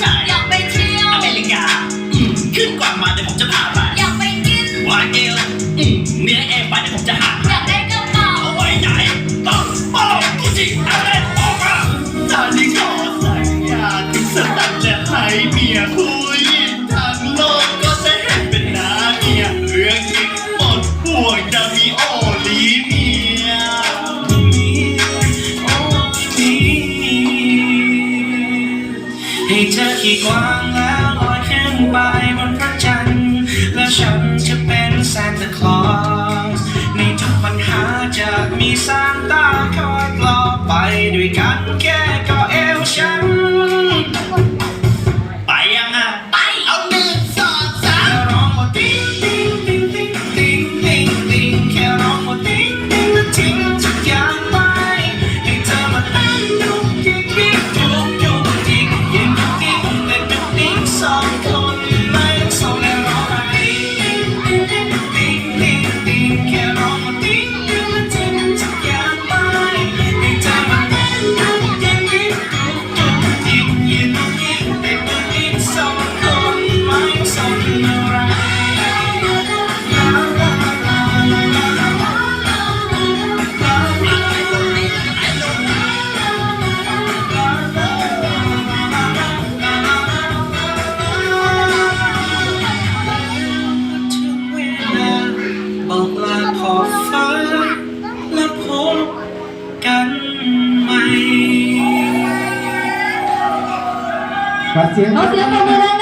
ใช่อยากไปเที่ยว อเมริกาอืมขึ้นกว่างมาเดี๋ยวผมจะพาไปอยากไปกิน วาเกลอืมเนื้อแอร์ไปเดี๋ยวผมจะหาอยากได้กระเป๋า เอาไว้ไหนต้องบอกกูจริงอะไรบอกมาตอนนี้ขอสัญญาที่สตันจะให้เมียคุยยิ่ทางโลกก็จะเห็นเป็นหน้าเมียเรื่องจริงหมดห่วงจะมีโอ บนพระจันทร์และฉันจะเป็นซานตาคลอสในทุกปัญหาจะมีซานตาคอยปลอบไปด้วยกันแค่ และพบกันใหม่ ขอเสียงขอเสียงปรบมือดั